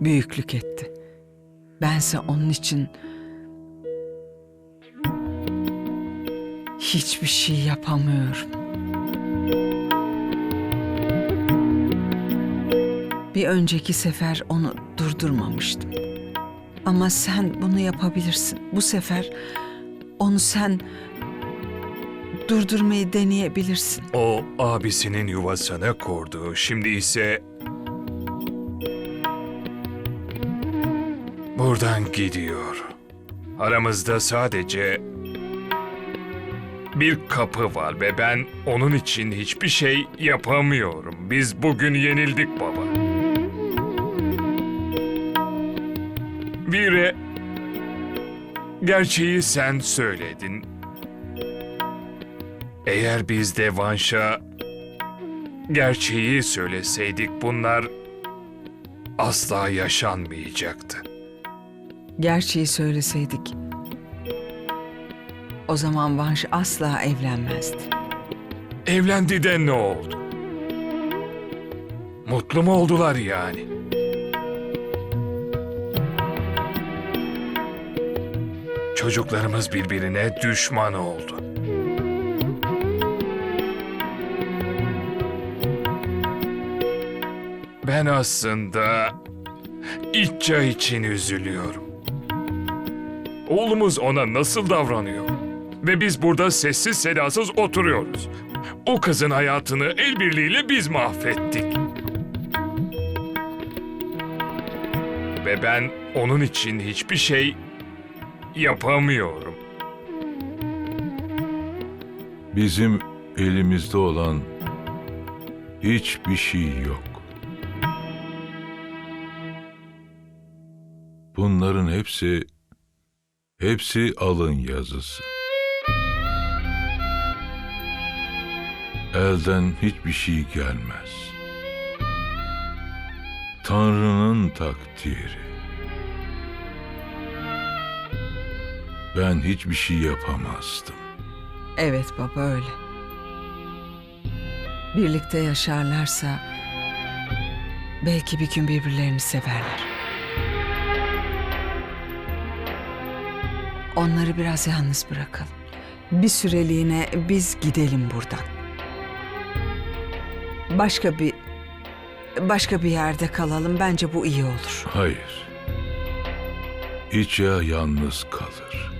büyüklük etti. Bense onun için hiçbir şey yapamıyorum. Bir önceki sefer onu durdurmamıştım. Ama sen bunu yapabilirsin. Bu sefer onu sen durdurmayı deneyebilirsin. O abisinin yuvasını kurdu. Şimdi ise buradan gidiyor. Aramızda sadece bir kapı var ve ben onun için hiçbir şey yapamıyorum. Biz bugün yenildik baba. Vire, gerçeği sen söyledin. Eğer biz de Vanş'a gerçeği söyleseydik bunlar asla yaşanmayacaktı. Gerçeği söyleseydik o zaman Vanş asla evlenmezdi. Evlendi de ne oldu? Mutlu mu oldular yani? Çocuklarımız birbirine düşman oldu. Ben aslında İtça için üzülüyorum. Oğlumuz ona nasıl davranıyor? Ve biz burada sessiz sedasız oturuyoruz. O kızın hayatını el birliğiyle biz mahvettik. Ve ben onun için hiçbir şey yapamıyorum. Bizim elimizde olan hiçbir şey yok. Bunların hepsi hepsi alın yazısı. Elden hiçbir şey gelmez. Tanrı'nın takdiri. Ben hiçbir şey yapamazdım. Evet baba öyle. Birlikte yaşarlarsa belki bir gün birbirlerini severler. Onları biraz yalnız bırakalım. Bir süreliğine biz gidelim buradan. Başka bir başka bir yerde kalalım. Bence bu iyi olur. Hayır. İçya yalnız kalır.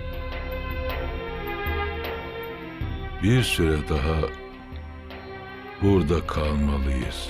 Bir süre daha burada kalmalıyız.